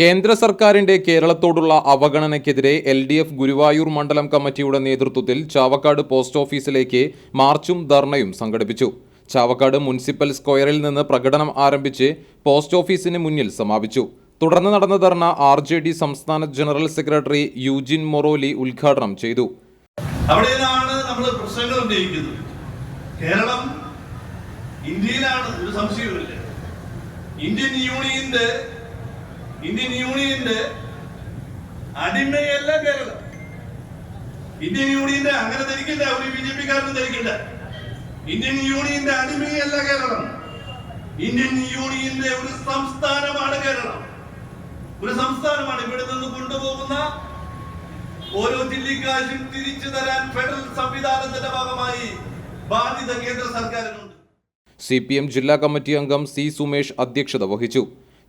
കേന്ദ്ര സർക്കാരിന്റെ കേരളത്തോടുള്ള അവഗണനയ്ക്കെതിരെ എൽ ഡി എഫ് ഗുരുവായൂർ മണ്ഡലം കമ്മിറ്റിയുടെ നേതൃത്വത്തിൽ ചാവക്കാട് പോസ്റ്റ് ഓഫീസിലേക്ക് മാർച്ചും ധർണയും സംഘടിപ്പിച്ചു. ചാവക്കാട് മുനിസിപ്പൽ സ്ക്വയറിൽ നിന്ന് പ്രകടനം ആരംഭിച്ച് പോസ്റ്റ് ഓഫീസിന് മുന്നിൽ സമാപിച്ചു. തുടർന്ന് നടന്ന ധർണ ആർ ജെ ഡി സംസ്ഥാന ജനറൽ സെക്രട്ടറി യൂജിൻ മൊറോലി ഉദ്ഘാടനം ചെയ്തു. അവിടെയാണ് നമ്മൾ പ്രശ്നങ്ങൾ ഉന്നയിക്കുന്നത്. കേരളം ഇന്ത്യയിലാണ് ഒരു സംശയവുമില്ല. ഇന്ത്യൻ യൂണിയന്റെ ഇന്ത്യൻ യൂണിയന്റെ അടിമയല്ല കേരളം. ഇന്ത്യൻ യൂണിയന്റെ അങ്ങനെ ധരിക്കണ്ട ഒരു ബി ജെ പിക്കാരനും ധരിക്കണ്ട. ഇന്ത്യൻ യൂണിയന്റെ അടിമയല്ല കേരളം. ഇന്ത്യൻ യൂണിയന്റെ ഒരു സംസ്ഥാനമാണ് കേരളം. ഒരു സംസ്ഥാനമാണ് ഇവിടെ നിന്ന് കൊണ്ടുപോകുന്ന ഓരോ ജില്ലക്കാരും തിരിച്ചു തരാൻ ഫെഡറൽ സംവിധാനത്തിന്റെ ഭാഗമായി ബാധ്യത കേന്ദ്ര സർക്കാരിനുണ്ട് സി പി എം ജില്ലാ കമ്മിറ്റി അംഗം സി സുമേഷ് അധ്യക്ഷത വഹിച്ചു.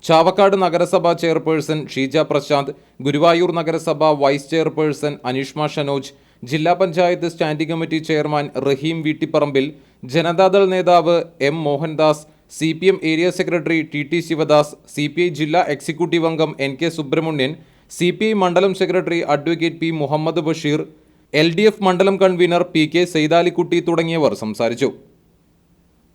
ചാവക്കാട് നഗരസഭ ചെയർപേഴ്സൺ ഷീജ പ്രശാന്ത് ഗുരുവായൂർ നഗരസഭ വൈസ് ചെയർപേഴ്സൺ അനീഷ്മ ഷനോജ് ജില്ലാ panchayat standing committee chairman Rahim Veettipparambil Janata Dal നേതാവ് M Mohandas C P M area secretary T T Sivadas C P I ജില്ലാ എക്സിക്യൂട്ടീവ് അംഗം N K Subramanian C P I മണ്ഡലം secretary advocate P Muhammad Basheer L D F മണ്ഡലം convener P K Saithalikutty തുടങ്ങിയവർ സംസാരിച്ചു.